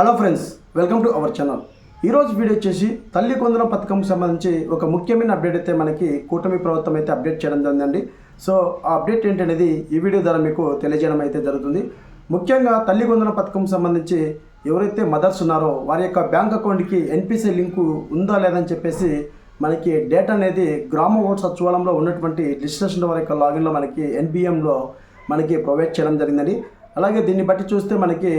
Hello friends welcome to our channel. ఈరోజు video వచ్చేసి తల్లి కొందరం పథకంకి సంబంధించి ఒక ముఖ్యమైన అప్డేట్ అయితే మనకి కూటమి ప్రభుత్వం అయితే అప్డేట్ చేయడం జరిగిందండి. సో ఆ అప్డేట్ ఏంటనేది ఈ వీడియో ద్వారా మీకు తెలియజేయడం అయితే జరుగుతుంది. ముఖ్యంగా తల్లి కొందరం పథకం సంబంధించి ఎవరైతే మదర్స్ ఉన్నారో వారి యొక్క బ్యాంక్ అకౌంట్కి ఎన్పిసి లింకు ఉందా లేదని చెప్పేసి మనకి డేటా అనేది గ్రామ ఓట్ సచివాలయంలో ఉన్నటువంటి రిజిస్ట్రేషన్ వారి యొక్క లాగిన్లో మనకి ఎన్బిఎంలో మనకి ప్రొవైడ్ చేయడం జరిగిందండి. అలాగే దీన్ని బట్టి చూస్తే మనకి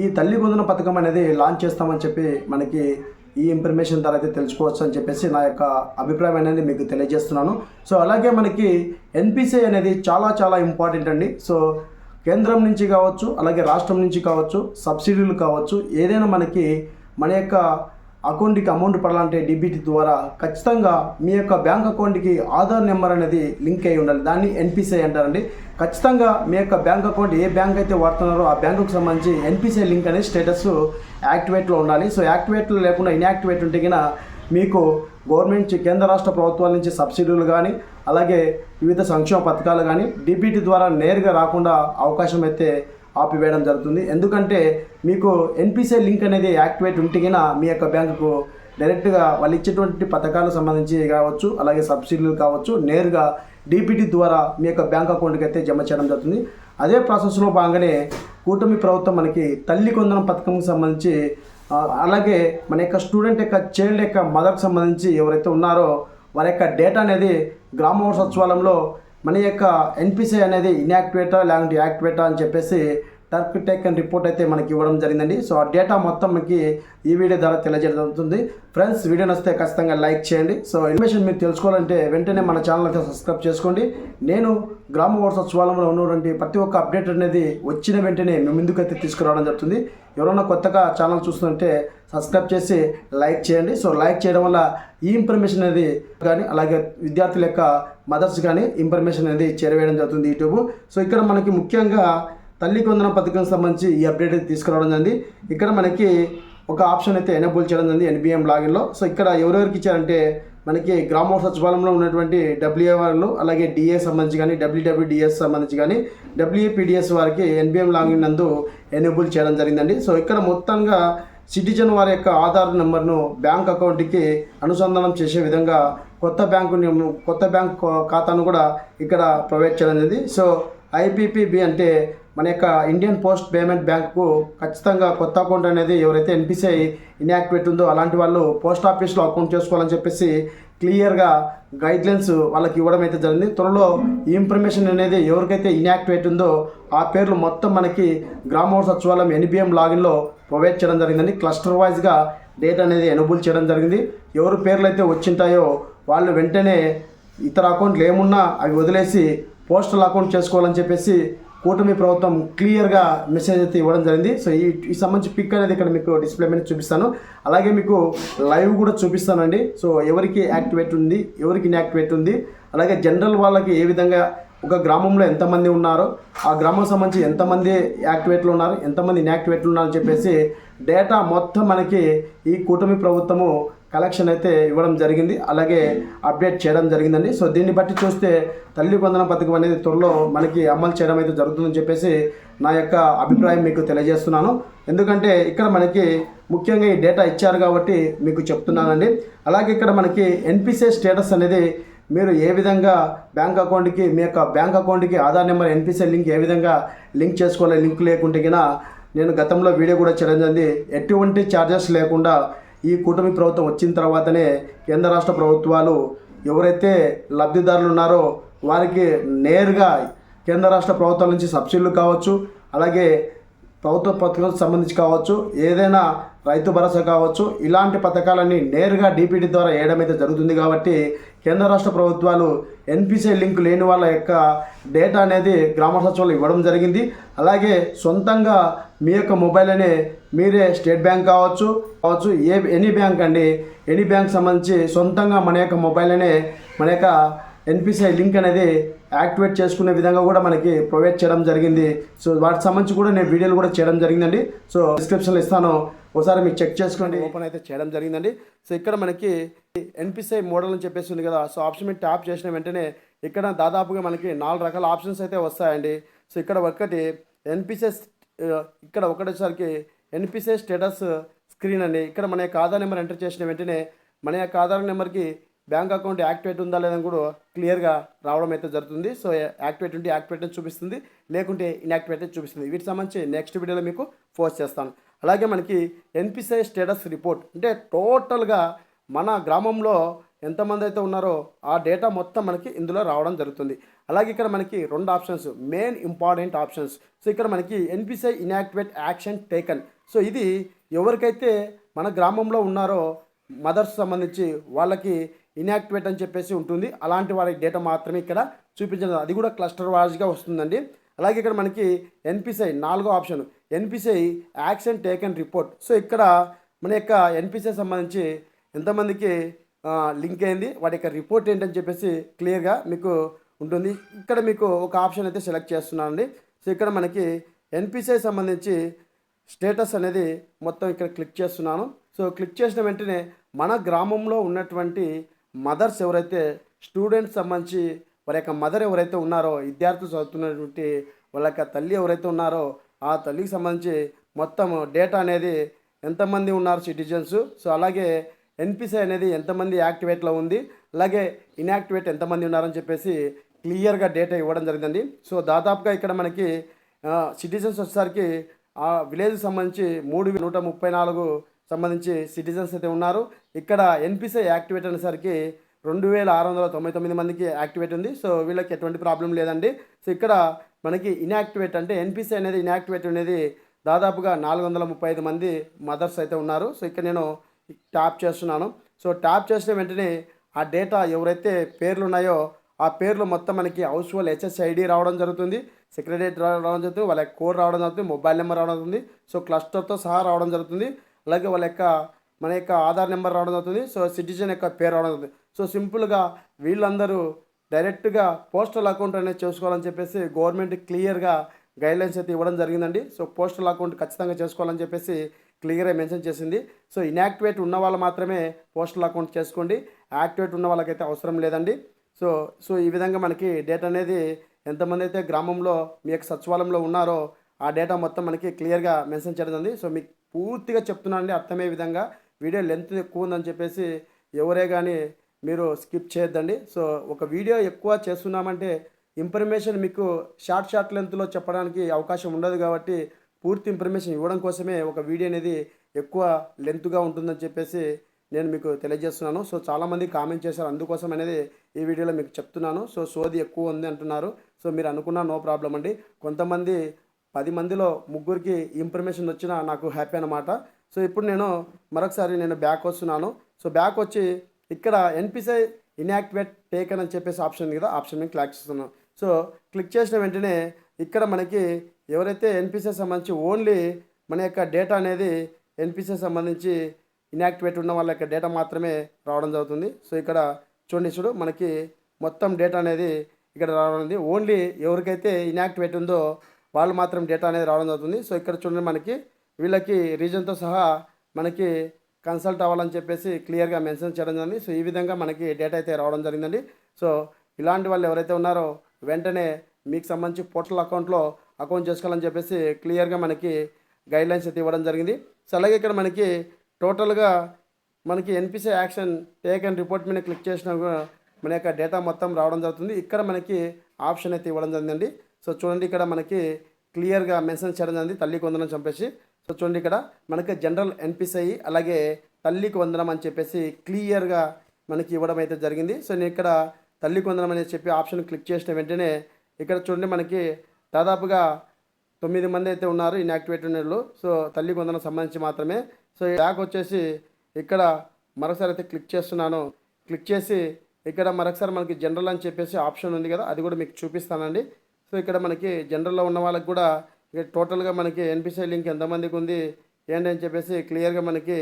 ఈ తల్లి వందన పథకం అనేది లాంచ్ చేస్తామని చెప్పి మనకి ఈ ఇన్ఫర్మేషన్ ద్వారా అయితే తెలుసుకోవచ్చు అని చెప్పేసి నా యొక్క అభిప్రాయం అనేది మీకు తెలియజేస్తున్నాను. సో అలాగే మనకి ఎన్పిసి అనేది చాలా చాలా ఇంపార్టెంట్ అండి. సో కేంద్రం నుంచి కావచ్చు అలాగే రాష్ట్రం నుంచి కావచ్చు సబ్సిడీలు కావచ్చు ఏదైనా మనకి మన యొక్క అకౌంట్కి అమౌంట్ పడాలంటే డిబిటీ ద్వారా ఖచ్చితంగా మీ యొక్క బ్యాంక్ అకౌంట్కి ఆధార్ నెంబర్ అనేది లింక్ అయి ఉండాలి. దాన్ని ఎన్పిసిఐ అంటారండి. ఖచ్చితంగా మీ యొక్క బ్యాంక్ అకౌంట్ ఏ బ్యాంక్ అయితే వాడుతున్నారో ఆ బ్యాంకుకు సంబంధించి ఎన్పిసిఐ లింక్ అనేది స్టేటస్ యాక్టివేట్లో ఉండాలి. సో యాక్టివేట్లో లేకుండా ఇన్యాక్టివేట్ ఉంటే కన్నా మీకు గవర్నమెంట్ నుంచి కేంద్ర రాష్ట్ర ప్రభుత్వాల నుంచి సబ్సిడీలు కానీ అలాగే వివిధ సంక్షేమ పథకాలు కానీ డిబిటీ ద్వారా నేరుగా రాకుండా అవకాశం అయితే ఆపివేయడం జరుగుతుంది. ఎందుకంటే మీకు ఎన్పిసిఐ లింక్ అనేది యాక్టివేట్ ఉంటే మీ యొక్క బ్యాంకుకు డైరెక్ట్గా వాళ్ళు ఇచ్చేటువంటి పథకాలకు సంబంధించి కావచ్చు అలాగే సబ్సిడీలు కావచ్చు నేరుగా డిపిటి ద్వారా మీ యొక్క బ్యాంక్ అకౌంట్కి అయితే జమ చేయడం జరుగుతుంది. అదే ప్రాసెస్లో భాగంగానే కూటమి ప్రభుత్వం మనకి తల్లి కొందనం పథకంకి సంబంధించి అలాగే మన యొక్క స్టూడెంట్ యొక్క చైల్డ్ యొక్క మదర్కి సంబంధించి ఎవరైతే ఉన్నారో వారి యొక్క డేటా అనేది గ్రామ సచివాలయంలో మన యొక్క ఎన్పిసి అనేది ఇన్యాక్టివేటా లేకుంటే యాక్టివేటా అని చెప్పేసి టర్క్ టెక్ అండ్ రిపోర్ట్ అయితే మనకి ఇవ్వడం జరిగిందండి. సో ఆ డేటా మొత్తం మనకి ఈ వీడియో ద్వారా తెలియజేయడం జరుగుతుంది. ఫ్రెండ్స్ వీడియో నచ్చితే ఖచ్చితంగా లైక్ చేయండి. సో ఇన్ఫర్మేషన్ మీరు తెలుసుకోవాలంటే వెంటనే మన ఛానల్ అయితే సబ్స్క్రైబ్ చేసుకోండి. నేను గ్రామ వార్డు సచివాలయంలో ఉన్నటువంటి ప్రతి ఒక్క అప్డేట్ అనేది వచ్చిన వెంటనే మేము ముందుకైతే తీసుకురావడం జరుగుతుంది. ఎవరైనా కొత్తగా ఛానల్ చూస్తుంటే సబ్స్క్రైబ్ చేసి లైక్ చేయండి. సో లైక్ చేయడం వల్ల ఈ ఇన్ఫర్మేషన్ అనేది కానీ అలాగే విద్యార్థుల యొక్క మదర్స్ కానీ ఇన్ఫర్మేషన్ అనేది చేరవేయడం జరుగుతుంది యూట్యూబ్ సో ఇక్కడ మనకి ముఖ్యంగా తల్లి కొందన పథకం సంబంధించి ఈ అప్డేట్ అయితే తీసుకురావడం జరిగింది. ఇక్కడ మనకి ఒక ఆప్షన్ అయితే ఎనేబుల్ చేయడం జరిగింది ఎన్బిఎం లాగిన్లో. సో ఇక్కడ ఎవరెవరికి ఇచ్చారంటే మనకి గ్రామ సచివాలయంలో ఉన్నటువంటి డబ్ల్యూఏ వాళ్ళు అలాగే డిఏ సంబంధించి కానీ డబ్ల్యూడబ్ల్యూడిఎస్ సంబంధించి కానీ డబ్ల్యూఏపీడిఎస్ వారికి ఎన్బిఎం లాగిన్ నందు ఎనేబుల్ చేయడం జరిగిందండి. సో ఇక్కడ మొత్తంగా సిటిజన్ వారి యొక్క ఆధార్ నెంబర్ను బ్యాంక్ అకౌంట్కి అనుసంధానం చేసే విధంగా కొత్త బ్యాంకు కొత్త బ్యాంక్ ఖాతాను కూడా ఇక్కడ ప్రొవైడ్ చేయడం జరిగింది. సో ఐపీపీబి అంటే మన యొక్క ఇండియన్ పోస్ట్ పేమెంట్ బ్యాంకు ఖచ్చితంగా కొత్త అకౌంట్ అనేది ఎవరైతే ఎన్పిసిఐ ఇన్యాక్టివేట్ ఉందో అలాంటి వాళ్ళు పోస్ట్ ఆఫీస్లో అకౌంట్ చేసుకోవాలని చెప్పేసి క్లియర్గా గైడ్లైన్స్ వాళ్ళకి ఇవ్వడం అయితే జరిగింది. త్వరలో ఈ ఇన్ఫర్మేషన్ అనేది ఎవరికైతే ఇన్యాక్టివేట్ ఉందో ఆ పేర్లు మొత్తం మనకి గ్రామ సచివాలయం ఎన్బిఎం లాగిన్లో ప్రొవైడ్ చేయడం జరిగిందండి. క్లస్టర్ వైజ్గా డేటా అనేది ఎనబుల్ చేయడం జరిగింది. ఎవరి పేర్లు అయితే వచ్చింటాయో వాళ్ళు వెంటనే ఇతర అకౌంట్లు ఏమున్నా అవి వదిలేసి పోస్టల్ అకౌంట్ చేసుకోవాలని చెప్పేసి కూటమి ప్రభుత్వం క్లియర్గా మెసేజ్ అయితే ఇవ్వడం జరిగింది. సో ఈ ఈ సంబంధించి పిక్ అనేది ఇక్కడ మీకు డిస్ప్లే మీద చూపిస్తాను. అలాగే మీకు లైవ్ కూడా చూపిస్తానండి. సో ఎవరికి యాక్టివేట్ ఉంది ఎవరికి ఇన్యాక్టివేట్ ఉంది అలాగే జనరల్ వాళ్ళకి ఏ విధంగా ఒక గ్రామంలో ఎంతమంది ఉన్నారో ఆ గ్రామం సంబంధించి ఎంతమంది యాక్టివేట్లు ఉన్నారు ఎంతమంది ఇన్యాక్టివేట్లు ఉన్నారని చెప్పేసి డేటా మొత్తం మనకి ఈ కూటమి ప్రభుత్వము కలెక్షన్ అయితే ఇవ్వడం జరిగింది. అలాగే అప్డేట్ చేయడం జరిగిందండి. సో దీన్ని బట్టి చూస్తే తల్లి వందన పథకం అనేది త్వరలో మనకి అమలు చేయడం అయితే జరుగుతుందని చెప్పేసి నా యొక్క అభిప్రాయం మీకు తెలియజేస్తున్నాను. ఎందుకంటే ఇక్కడ మనకి ముఖ్యంగా ఈ డేటా ఇచ్చారు కాబట్టి మీకు చెప్తున్నానండి. అలాగే ఇక్కడ మనకి ఎన్పిసిఐ స్టేటస్ అనేది మీరు ఏ విధంగా బ్యాంక్ అకౌంట్కి మీ యొక్క బ్యాంక్ అకౌంట్కి ఆధార్ నెంబర్ ఎన్పిసిఐ లింక్ ఏ విధంగా లింక్ చేసుకోవాలి లింక్ లేకుంటే నేను గతంలో వీడియో కూడా చేయడం జరిగింది. ఎటువంటి ఛార్జెస్ లేకుండా ఈ కూటమి ప్రభుత్వం వచ్చిన తర్వాతనే కేంద్ర రాష్ట్ర ప్రభుత్వాలు ఎవరైతే లబ్ధిదారులు ఉన్నారో వారికి నేరుగా కేంద్ర రాష్ట్ర ప్రభుత్వాల నుంచి సబ్సిడీలు కావచ్చు అలాగే ప్రభుత్వ పథకాలకు సంబంధించి కావచ్చు ఏదైనా రైతు భరోసా కావచ్చు ఇలాంటి పథకాలన్నీ నేరుగా డీపీడీ ద్వారా వేయడం అయితే జరుగుతుంది కాబట్టి కేంద్ర రాష్ట్ర ప్రభుత్వాలు ఎన్పిసిఐ లింక్ లేని వాళ్ళ యొక్క డేటా అనేది గ్రామ సచివాలయం ఇవ్వడం జరిగింది. అలాగే సొంతంగా మీ యొక్క మొబైల్ అనే మీరే స్టేట్ బ్యాంక్ కావచ్చు కావచ్చు ఏ ఎనీ బ్యాంక్ అండి ఎనీ బ్యాంక్ సంబంధించి సొంతంగా మన యొక్క మొబైల్ అనే మన యొక్క ఎన్పిసిఐ లింక్ అనేది యాక్టివేట్ చేసుకునే విధంగా కూడా మనకి ప్రొవైడ్ చేయడం జరిగింది. సో వాటికి సంబంధించి కూడా నేను వీడియోలు కూడా చేయడం జరిగిందండి. సో డిస్క్రిప్షన్లో ఇస్తాను. ఒకసారి మీరు చెక్ చేసుకోండి. ఓపెన్ అయితే చేయడం జరిగిందండి. సో ఇక్కడ మనకి ఎన్పిసిఐ మోడల్ అని చెప్పేసి ఉంది కదా. సో ఆప్షన్ మీద ట్యాప్ చేసిన వెంటనే ఇక్కడ దాదాపుగా మనకి నాలుగు రకాల ఆప్షన్స్ అయితే వస్తాయండి. సో ఇక్కడ ఒకటి ఎన్పిసిఐ ఇక్కడ ఒకటేసరికి ఎన్పిసిఐ స్టేటస్ స్క్రీన్ అండి. ఇక్కడ మన యొక్క ఆధార్ నెంబర్ ఎంటర్ చేసిన వెంటనే మన యొక్క ఆధార్ నెంబర్కి బ్యాంక్ అకౌంట్ యాక్టివేట్ ఉందా లేదని కూడా క్లియర్గా రావడం అయితే జరుగుతుంది. సో యాక్టివేట్ ఉంటే యాక్టివేట్ అని చూపిస్తుంది లేకుంటే ఇన్యాక్టివేట్ అని చూపిస్తుంది. వీటికి సంబంధించి నెక్స్ట్ వీడియోలో మీకు పోస్ట్ చేస్తాను. అలాగే మనకి ఎన్పిసిఐ స్టేటస్ రిపోర్ట్ అంటే టోటల్గా మన గ్రామంలో ఎంతమంది అయితే ఉన్నారో ఆ డేటా మొత్తం మనకి ఇందులో రావడం జరుగుతుంది. అలాగే ఇక్కడ మనకి రెండు options main important options. So ఇక్కడ మనకి NPCI inactivate action taken. So ఇది ఎవరికైతే మన గ్రామంలో ఉన్నారో మదర్స్ సంబంధించి వాళ్ళకి ఇన్యాక్టివేట్ అని చెప్పేసి ఉంటుంది. అలాంటి వారి డేటా మాత్రమే ఇక్కడ చూపించడం. అది కూడా క్లస్టర్ వైజ్గా వస్తుందండి. అలాగే ఇక్కడ మనకి ఎన్పిసిఐ నాలుగో option NPCI action taken report so ఇక్కడ మన యొక్క ఎన్పిసిఐ సంబంధించి ఎంతమందికి లింక్ అయింది? వాటి యొక్క రిపోర్ట్ ఏంటని చెప్పేసి క్లియర్గా మీకు ఉంటుంది. ఇక్కడ మీకు ఒక ఆప్షన్ అయితే సెలెక్ట్ చేస్తున్నానండి. సో ఇక్కడ మనకి ఎన్పిసిఐ సంబంధించి స్టేటస్ అనేది మొత్తం ఇక్కడ క్లిక్ చేస్తున్నాను. సో క్లిక్ చేసిన వెంటనే మన గ్రామంలో ఉన్నటువంటి మదర్స్ ఎవరైతే స్టూడెంట్స్ సంబంధించి వారి యొక్క మదర్ ఎవరైతే ఉన్నారో విద్యార్థులు చదువుతున్నటువంటి వాళ్ళ యొక్క తల్లి ఎవరైతే ఉన్నారో ఆ తల్లికి సంబంధించి మొత్తం డేటా అనేది ఎంతమంది ఉన్నారు సిటిజన్స్? సో అలాగే ఎన్పిసి అనేది ఎంతమంది యాక్టివేట్లో ఉంది? అలాగే ఇన్యాక్టివేట్ ఎంతమంది ఉన్నారని చెప్పేసి క్లియర్గా డేటా ఇవ్వడం జరిగిందండి. సో దాదాపుగా ఇక్కడ మనకి సిటిజన్స్ వచ్చేసరికి ఆ విలేజ్కి సంబంధించి మూడు నూట ముప్పై నాలుగు సంబంధించి సిటిజన్స్ అయితే ఉన్నారు. ఇక్కడ ఎన్పిసే యాక్టివేట్ అనేసరికి రెండు వేల ఆరు వందల తొంభై తొమ్మిది మందికి యాక్టివేట్ ఉంది. సో వీళ్ళకి ఎటువంటి ప్రాబ్లం లేదండి. సో ఇక్కడ మనకి ఇన్యాక్టివేట్ అంటే ఎన్పిసి అనేది ఇన్యాక్టివేట్ అనేది దాదాపుగా నాలుగు వందల ముప్పై ఐదు మంది మదర్స్ అయితే ఉన్నారు. సో ఇక్కడ నేను ట్యాప్ చేస్తున్నాను. సో ట్యాప్ చేసిన వెంటనే ఆ డేటా ఎవరైతే పేర్లు ఉన్నాయో ఆ పేర్లు మొత్తం మనకి హౌస్ హోల్ హెచ్ఎస్ఐడి రావడం జరుగుతుంది. సెక్రటరీ రావడం జరుగుతుంది. వాళ్ళ కోడ్ రావడం జరుగుతుంది. మొబైల్ నెంబర్ రావడం జరుగుతుంది. సో క్లస్టర్తో సహా రావడం జరుగుతుంది. అలాగే వాళ్ళ యొక్క మన యొక్క ఆధార్ నెంబర్ రావడం జరుగుతుంది. సో సిటిజన్ యొక్క పేరు రావడం జరుగుతుంది. సో సింపుల్గా వీళ్ళందరూ డైరెక్ట్గా పోస్టల్ అకౌంట్ అనేది చేసుకోవాలని చెప్పేసి గవర్నమెంట్ క్లియర్గా గైడ్లైన్స్ అయితే ఇవ్వడం జరిగిందండి. సో పోస్టల్ అకౌంట్ ఖచ్చితంగా చేసుకోవాలని చెప్పేసి క్లియర్గా మెన్షన్ చేసింది. సో ఇన్యాక్టివేట్ ఉన్న వాళ్ళు మాత్రమే పోస్టల్ అకౌంట్ చేసుకోండి. యాక్టివేట్ ఉన్న వాళ్ళకైతే అవసరం లేదండి. సో సో ఈ విధంగా మనకి డేటా అనేది ఎంతమంది అయితే గ్రామంలో మీ యొక్క సచివాలయంలో ఉన్నారో ఆ డేటా మొత్తం మనకి క్లియర్గా మెన్షన్ చేయడం సో మీకు పూర్తిగా చెప్తున్నానండి. అర్థమయ్యే విధంగా వీడియో లెంత్ ఎక్కువ ఉందని చెప్పేసి ఎవరే కానీ మీరు స్కిప్ చేయొద్దండి. సో ఒక వీడియో ఎక్కువ చేస్తున్నామంటే ఇన్ఫర్మేషన్ మీకు షార్ట్ షార్ట్ లెంత్లో చెప్పడానికి అవకాశం ఉండదు కాబట్టి పూర్తి ఇన్ఫర్మేషన్ ఇవ్వడం కోసమే ఒక వీడియో అనేది ఎక్కువ లెంత్గా ఉంటుందని చెప్పేసి నేను మీకు తెలియజేస్తున్నాను. సో చాలామంది కామెంట్ చేశారు. అందుకోసం అనేది ఈ వీడియోలో మీకు చెప్తున్నాను. సో సోది ఎక్కువ ఉంది అంటున్నారు. సో మీరు అనుకున్నా నో ప్రాబ్లం అండి. కొంతమంది పది మందిలో ముగ్గురికి ఇన్ఫర్మేషన్ వచ్చినా నాకు హ్యాపీ అనమాట సో ఇప్పుడు నేను మరొకసారి నేను బ్యాక్ వస్తున్నాను. సో బ్యాక్ వచ్చి ఇక్కడ ఎన్పిసిఐ ఇన్యాక్టివేట్ టేకన్ అని చెప్పేసి ఆప్షన్ ఉంది కదా ఆప్షన్ మీద క్లిక్ చేస్తున్నాను. సో క్లిక్ చేసిన వెంటనే ఇక్కడ మనకి ఎవరైతే ఎన్పిసిఐ సంబంధించి ఓన్లీ మన యొక్క డేటా అనేది ఎన్పిసిఐ సంబంధించి ఇన్యాక్టివేట్ ఉన్న వాళ్ళ యొక్క డేటా మాత్రమే రావడం జరుగుతుంది. సో ఇక్కడ చూడండి చూడు మనకి మొత్తం డేటా అనేది ఇక్కడ రావడం ఉంది. ఓన్లీ ఎవరికైతే ఇన్యాక్టివేట్ ఉందో వాళ్ళు మాత్రం డేటా అనేది రావడం జరుగుతుంది. సో ఇక్కడ చూడండి మనకి వీళ్ళకి రీజన్తో సహా మనకి కన్సల్ట్ అవ్వాలని చెప్పేసి క్లియర్గా మెన్షన్ చేయడం జరిగింది. సో ఈ విధంగా మనకి డేటా అయితే రావడం జరిగిందండి. సో ఇలాంటి వాళ్ళు ఎవరైతే ఉన్నారో వెంటనే మీకు సంబంధించి పోర్టల్ అకౌంట్లో అకౌంట్ చేసుకోవాలని చెప్పేసి క్లియర్గా మనకి గైడ్లైన్స్ అయితే ఇవ్వడం జరిగింది. సో అలాగే ఇక్కడ మనకి టోటల్గా మనకి NPC action take and report మీద క్లిక్ చేసినా కూడా మన యొక్క డేటా మొత్తం రావడం జరుగుతుంది. ఇక్కడ మనకి ఆప్షన్ అయితే ఇవ్వడం జరిగిందండి. సో చూడండి ఇక్కడ మనకి క్లియర్గా మెన్షన్ చేయడం జరిగింది. తల్లి వందనం చంపేసి సో చూడండి ఇక్కడ మనకి జనరల్ ఎన్పిసిఐ అలాగే తల్లికి వందనం అని చెప్పేసి క్లియర్గా మనకి ఇవ్వడం అయితే జరిగింది. సో నేను ఇక్కడ తల్లికి వందనం అని చెప్పి ఆప్షన్ క్లిక్ చేసిన వెంటనే ఇక్కడ చూడండి మనకి దాదాపుగా తొమ్మిది మంది అయితే ఉన్నారు ఇన్యాక్టివేట్ ఉన్న వాళ్ళు సో తల్లికి వందనం సంబంధించి మాత్రమే. సో ఈ బ్యాక్ వచ్చేసి ఇక్కడ మరొకసారి అయితే క్లిక్ చేస్తున్నాను. క్లిక్ చేసి ఇక్కడ మరొకసారి మనకి జనరల్ అని చెప్పేసి ఆప్షన్ ఉంది కదా అది కూడా మీకు చూపిస్తానండి. సో ఇక్కడ మనకి జనరల్లో ఉన్న వాళ్ళకి కూడా ఇక టోటల్గా మనకి ఎన్పిసిఐ లింక్ ఎంతమందికి ఉంది ఏంటి అని చెప్పేసి క్లియర్గా మనకి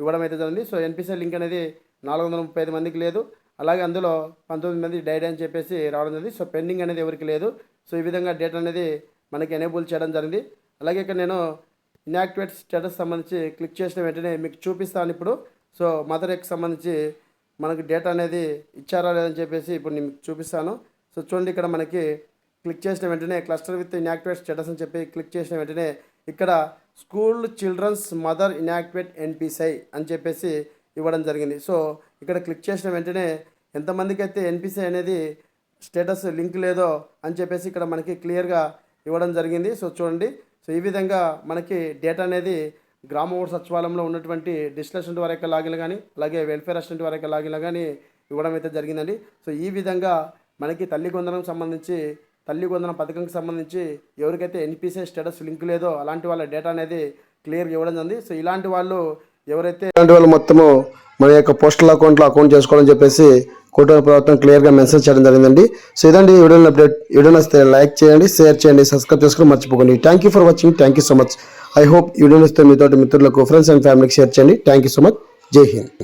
ఇవ్వడం అయితే జరిగింది. సో ఎన్పిసిఐ లింక్ అనేది నాలుగు వందల ముప్పై ఐదు మందికి లేదు. అలాగే అందులో పంతొమ్మిది మంది డైడ్ అని చెప్పేసి రావడం జరిగింది. సో పెండింగ్ అనేది ఎవరికి లేదు. సో ఈ విధంగా డేటా అనేది మనకి ఎనేబుల్ చేయడం జరిగింది. అలాగే ఇక్కడ నేను ఇన్యాక్టివేట్ స్టేటస్ సంబంధించి క్లిక్ చేసిన వెంటనే మీకు చూపిస్తాను ఇప్పుడు. సో మదర్ సంబంధించి మనకి డేటా అనేది ఇచ్చారా లేదని చెప్పేసి ఇప్పుడు నేను మీకు చూపిస్తాను. సో చూడండి ఇక్కడ మనకి క్లిక్ చేసిన వెంటనే క్లస్టర్ విత్ ఇన్యాక్టివేట్ స్టేటస్ అని చెప్పి క్లిక్ చేసిన వెంటనే ఇక్కడ school childrens mother inactivate NPCI అని చెప్పేసి ఇవ్వడం జరిగింది. సో ఇక్కడ క్లిక్ చేసిన వెంటనే ఎంతమందికి అయితే ఎన్పిసిఐ అనేది స్టేటస్ లింక్ లేదో అని చెప్పేసి ఇక్కడ మనకి క్లియర్గా ఇవ్వడం జరిగింది. సో చూడండి. సో ఈ విధంగా మనకి డేటా అనేది గ్రామ ఓటు సచివాలయంలో ఉన్నటువంటి డిస్ట్రిక్ట్ వారి యొక్క లాగిన్లు కానీ అలాగే వెల్ఫేర్ అసిస్టెంట్ వారి యొక్క లాగిన్లు కానీ ఇవ్వడం అయితే జరిగిందండి. సో ఈ విధంగా మనకి తల్లి కొందరం సంబంధించి తల్లి వందన పథకంకి సంబంధించి ఎవరికైతే ఎన్పిసిఐ స్టేటస్ లింక్ లేదో అలాంటి వాళ్ళ డేటా అనేది క్లియర్గా ఇవ్వడం జరిగింది. సో ఇలాంటి వాళ్ళు ఎవరైతే ఇలాంటి వాళ్ళు మొత్తము మన యొక్క పోస్టల్ అకౌంట్లో అకౌంట్ చేసుకోవాలని చెప్పేసి కూటమి ప్రభుత్వం క్లియర్గా మెన్షన్ చేయడం జరిగిందండి. సో ఇదండి వీడియో అప్డేట్ వీడియో నచ్చితే లైక్ చేయండి షేర్ చేయండి సబ్స్క్రైబ్ చేసుకుని మర్చిపోకండి. Thank you for watching thank you so much I hope ఈ వీడియో నచ్చితే మీతో మిత్రులకు ఫ్రెండ్స్ అండ్ ఫ్యామిలీకి షేర్ చేయండి. Thank you so much Jai Hind